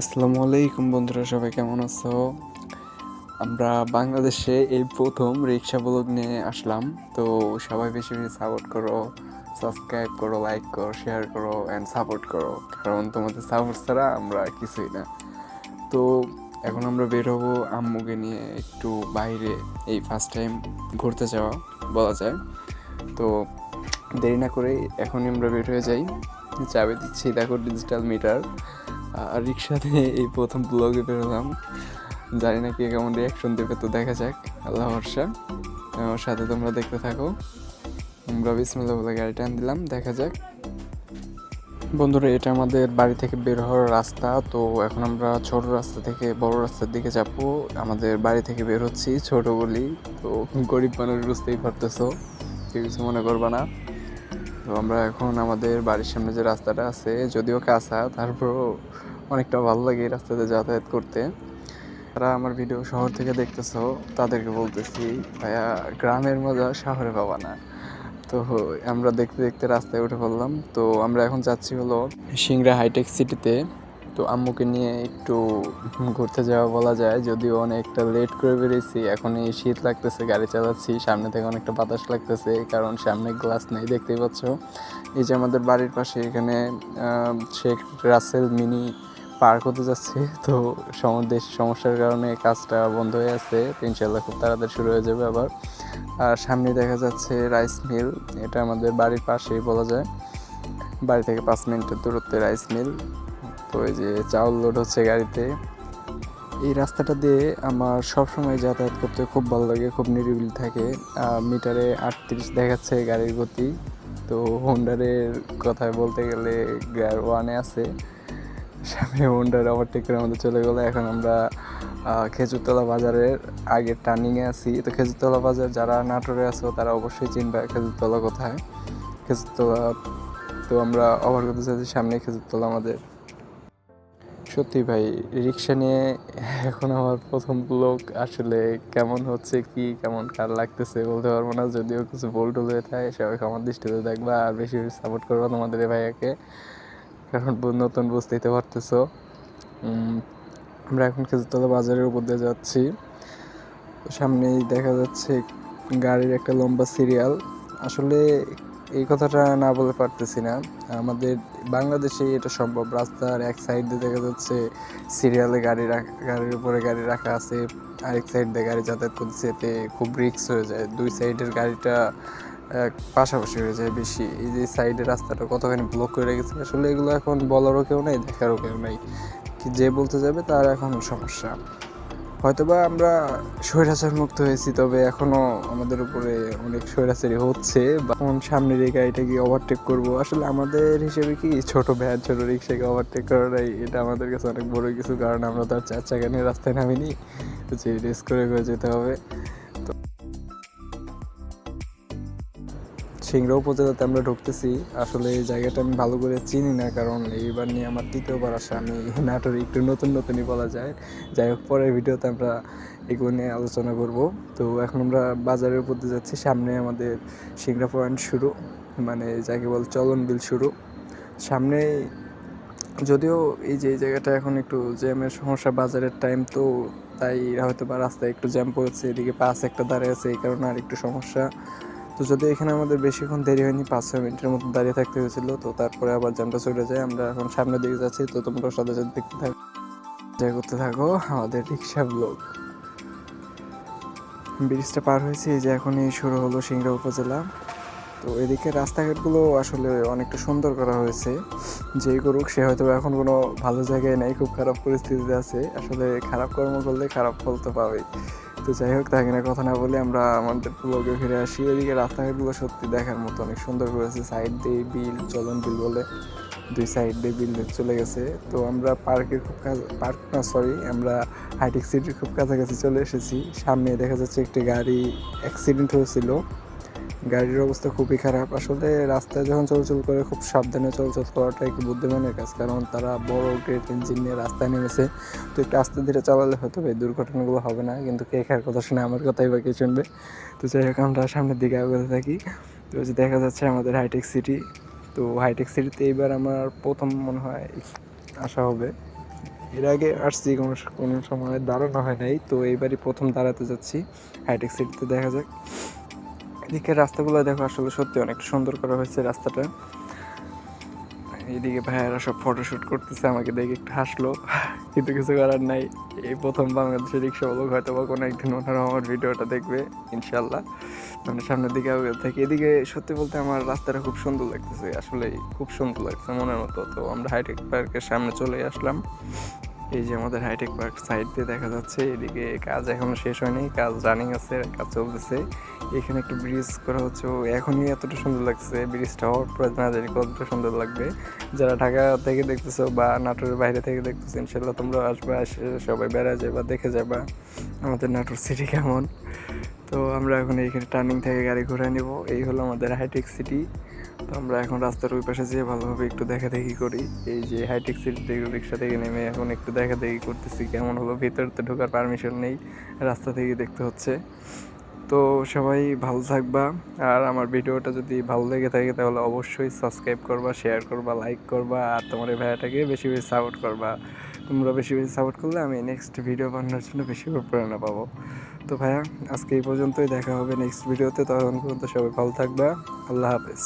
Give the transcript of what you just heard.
আসসালামু আলাইকুম বন্ধুরা, সবাই কেমন আছো? আমরা বাংলাদেশে এই প্রথম রিক্সা ব্লগ নিয়ে আসলাম। তো সবাই বেশি বেশি সাপোর্ট করো সাবস্ক্রাইব করো লাইক করো শেয়ার করো অ্যান্ড সাপোর্ট করো। কারণ তোমাদের সাপোর্ট ছাড়া আমরা কিছুই না। তো এখন আমরা বের হব আম্মুকে নিয়ে একটু বাইরে, এই ফার্স্ট টাইম ঘুরতে যাওয়া, বলা যায়। তো দেরি না করে এখনই আমরা বের হয়ে যাই। চাবি দিচ্ছি, দেখো ডিজিটাল মিটার রিক্সাতে এই প্রথম ব্লগে বেরোলাম। জানি না কে কেমন রিয়াকশন দেবে, তো দেখা যাক। আল্লাহ ভরসা। আমার সাথে তোমরা দেখতে থাকো। আমরা বিসমিল্লা বলে গাড়ি টান দিলাম, দেখা যাক। বন্ধুরা, এটা আমাদের বাড়ি থেকে বের হওয়ার রাস্তা, তো এখন আমরা ছোট রাস্তা থেকে বড় রাস্তার দিকে যাব। আমাদের বাড়ি থেকে বের হচ্ছি, ছোট বলি। তো গরিব মানুষ বুঝতেই পারতেছো, কেউ কিছু মনে করবা না। তো আমরা এখন আমাদের বাড়ির সামনে যে রাস্তাটা আছে, যদিও কাঁচা, তারপরও অনেকটা ভালো লাগে এই রাস্তাতে যাতায়াত করতে। তারা আমার ভিডিও শহর থেকে দেখতেছো, তাদেরকে বলতেছি, ভাইয়া, গ্রামের মজা শহরে পাবা না। তো আমরা দেখতে দেখতে রাস্তায় উঠে পড়লাম। তো আমরা এখন যাচ্ছি হলো সিংড়া হাইটেক সিটিতে। তো আম্মুকে নিয়ে একটু ঘুরতে যাওয়া বলা যায়। যদিও অনেকটা লেট করে বেরিয়েছি এখন এই শীত লাগতেছে, গাড়ি চালাচ্ছি, সামনে থেকে অনেকটা বাতাস লাগতেছে কারণ সামনে গ্লাস নেই, দেখতেই পাচ্ছ। এই যে আমাদের বাড়ির পাশে এখানে শেখ রাসেল মিনি পার্ক হতে যাচ্ছে, তো সমুদ্রের সমস্যার কারণে কাজটা বন্ধ হয়ে আছে। ইনশাল্লাহ খুব তাড়াতাড়ি শুরু হয়ে যাবে আবার। আর সামনে দেখা যাচ্ছে রাইস মিল এটা আমাদের বাড়ির পাশেই বলা যায়। বাড়ি থেকে পাঁচ মিনিটের দূরত্বে রাইস মিল এই যে চাউল লোড হচ্ছে গাড়িতে। এই রাস্তাটা দিয়ে আমার সবসময় যাতায়াত করতে খুব ভালো লাগে, খুব নিরিবিলি থাকে। মিটারে আটত্রিশ দেখাচ্ছে গাড়ির গতি। তো হোন্ডারের কথায় বলতে গেলে গিয়ার ওয়ানে আছে। সামনে হোন্ডার ওভারটেক করে আমাদের চলে গেলো। এখন আমরা খেজুরতলা বাজারের আগের টার্নিংয়ে আছি। তো খেজুরতলা বাজার যারা নাটোরে আছো, তারা অবশ্যই চিনবে খেজুরতলা কোথায়। খেজুরতলা, তো আমরা ওভার করতে চাইছি সামনে খেজুরতলা আমাদের। সত্যি ভাই, রিক্সা নিয়ে এখন আমার প্রথম ব্লগ আসলে কেমন হচ্ছে, কি কেমন কার লাগতেছে বলতে পারব না। যদিও কিছু ভুল টুল হয়ে থাকে সবাই আমার দৃষ্টিতে দেখবা, আর বেশি সাপোর্ট করব তোমাদের ভাইয়াকে। কারণ নতুন বুঝতেই তো পারতেছো আমরা এখন খেজুরতলা বাজারের উপর দিয়ে যাচ্ছি। সামনেই দেখা যাচ্ছে গাড়ির একটা লম্বা সিরিয়াল আসলে এই কথাটা না বলে পারতেছি না। আমাদের বাংলাদেশে এটা সম্ভব। রাস্তার এক সাইড দিয়ে দেখা যাচ্ছে সিরিয়ালে গাড়ি রাখা গাড়ির উপরে গাড়ি রাখা আছে। আরেক সাইড দিয়ে গাড়ি যাতায়াত করছে এতে খুব রিস্ক হয়ে যায়। দুই সাইডের গাড়িটা পাশাপাশি হয়ে যায় বেশি। এই যে সাইডের রাস্তাটা কতখানি ব্লক করে রেখেছে, আসলে এগুলো এখন বলারও কেউ নেই, দেখারও কেউ নেই। যে বলতে যাবে তার এখন সমস্যা। হয়তোবা আমরা স্বৈরাচার মুক্ত হয়েছি, তবে এখনও আমাদের উপরে অনেক স্বৈরাচারই হচ্ছে বা সামনে রেখা এটা কি ওভারটেক করব। আসলে আমাদের হিসেবে কি ছোট ভ্যান, ছোট রিক্সাকে ওভারটেক করাটাই এটা আমাদের কাছে অনেক বড় কিছু, কারণ আমরা তো আর চার চাকা নিয়ে রাস্তায় নামিনি। তো রেস করে করে যেতে হবে। সিংড়া উপজেলাতে আমরা ঢুকতেছি। আসলে এই জায়গাটা আমি ভালো করে চিনি না, কারণ এইবার নিয়ে আমার তৃতীয়বার আসা আমি নাটোরে একটু নতুন নতুনই বলা যায়। যাই হোক, পরের ভিডিওতে আমরা এগুলো নিয়ে আলোচনা করব। তো এখন আমরা বাজারের উপর দিয়ে যাচ্ছি, সামনে আমাদের সিংড়া পয়েন্ট শুরু মানে যাকে বল চলন বিল শুরু। সামনে যদিও এই যে এই জায়গাটা এখন একটু জ্যামের সমস্যা, বাজারের টাইম তো তাই হয়তো বা রাস্তায় একটু জ্যাম পড়েছে, এদিকে পাস একটা দাঁড়িয়ে আছে, এই কারণে আর একটু সমস্যা। তো যদি এখানে আমাদের বেশিক্ষণ দেরি হয়নি, পাঁচ ছয় মিনিটের মতো দাঁড়িয়ে থাকতে হয়েছিল, তো তারপরে আবার জ্যামটা চলে যায়, আমরা এখন সামনের দিকে যাচ্ছি, তো তোমরা সাথে সাথে দেখতে থাকো এনজয় করতে থাকো আমাদের রিক্সা ব্লগ ব্রিজটা পার হয়েছে যে এখনই শুরু হলো সিংড়া উপজেলা। তো এদিকে রাস্তাঘাটগুলো আসলে অনেকটা সুন্দর করা হয়েছে, যেই করুক, সে হয়তো এখন কোনো ভালো জায়গায় নেই, খুব খারাপ পরিস্থিতিতে আছে। আসলে খারাপ কর্ম করলে খারাপ ফল তো পাবেই। তো যাই হোক তাকে না কথা না বলে আমরা আমাদের ব্লগে ফিরে আসি। এদিকে রাস্তাঘাটগুলো সত্যি দেখার মতো অনেক সুন্দর করেছে। সাইড দিয়ে বিল, চলন বিল বলে দুই সাইড দিয়ে বিল চলে গেছে। তো আমরা পার্কের খুব কাছ পার্ক না সরি আমরা হাইটেক সিটির খুব কাছাকাছি চলে এসেছি। সামনে দেখা যাচ্ছে একটি গাড়ি অ্যাক্সিডেন্ট হয়েছিল। গাড়ির অবস্থা খুবই খারাপ। আসলে রাস্তায় যখন চলাচল করে খুব সাবধানে চলাচল করাটা একটু বুদ্ধিমানের কাজ, কারণ তারা বড় গ্রেট ইঞ্জিন নিয়ে রাস্তায় নেমেছে। তো একটু আস্তে ধীরে চালালে হয়তো এই দুর্ঘটনাগুলো হবে না, কিন্তু কে কার কথা শুনে আমার কথাই বা কে শুনবে। তো যাই হোক, আমরা সামনের দিকে আগাতে থাকি। তো দেখা যাচ্ছে আমাদের হাইটেক সিটি তো হাইটেক সিটিতে এইবার আমার প্রথম মনে হয় আসা হবে। এর আগে আসছি কোনো কোনো সময় দাঁড়ানো হয় নাই, তো এইবারই প্রথম দাঁড়াতে যাচ্ছি। হাইটেক সিটিতে দেখা যাক। এদিকে রাস্তাগুলো দেখো আসলে সত্যি অনেক সুন্দর করা হয়েছে রাস্তাটা। এদিকে ভাইয়ারা সব ফটোশ্যুট করতেছে, আমাকে দেখে একটু হাসলো। কিন্তু কিছু করার নাই। এই প্রথম বাংলাদেশের রিক্সা বলুক হয়তো বা কোনো একদিন ওনারা আমার ভিডিওটা দেখবে ইনশাল্লাহ মানে সামনের দিকে থেকে এদিকে সত্যি বলতে আমার রাস্তাটা খুব সুন্দর লাগতেছে। আসলে খুব সুন্দর লাগছে মনের মতো। তো আমরা হাইটেক পার্কের সামনে চলে আসলাম। এই যে আমাদের হাইটেক পার্ক সাইড দিয়ে দেখা যাচ্ছে, এদিকে কাজ এখনও শেষ হয়নি, কাজ রানিং আছে, কাজ চলতেছে। এখানে একটা ব্রিজ করা হচ্ছে এখনই এতটা সুন্দর লাগছে ব্রিজটা হওয়ার পর না জানি কতটা সুন্দর লাগবে। যারা ঢাকা থেকে দেখতেছো বা নাটোরের বাইরে থেকে দেখতেছো, ইনশাল্লাহ তোমরা আসবে, আসে সবাই বেড়া যাবা, দেখে যাবা আমাদের নাটোর সিটি কেমন। তো আমরা এখন এইখানে টার্নিং থেকে গাড়ি ঘুরে নিব, এই হলো আমাদের হাইটেক সিটি তো আমরা এখন রাস্তার ওই পাশে যেয়ে ভালোভাবে একটু দেখা দেখি করি। এই যে হাইটেক সিটি রিক্সা থেকে নেমে এখন একটু দেখা দেখি করতেছি, কেমন হলো? ভিতরে তো ঢোকার পারমিশন নেই, রাস্তা থেকে দেখতে হচ্ছে। তো সবাই ভালো থাকবা, আর আমার ভিডিওটা যদি ভালো লেগে থাকে তাহলে অবশ্যই সাবস্ক্রাইব করবা শেয়ার করবা লাইক করবা, আর তোমার এই ভাইয়াটাকে বেশি বেশি সাপোর্ট করবা। তোমরা বেশি বেশি সাপোর্ট করলে আমি নেক্সট ভিডিও বানানোর জন্য বেশি প্রেরণা পাবো। তো ভাইয়া, আজকে এই পর্যন্তই, দেখা হবে নেক্সট ভিডিওতে তখন পর্যন্ত সবাই ভালো থাকবা। আল্লাহ হাফেজ।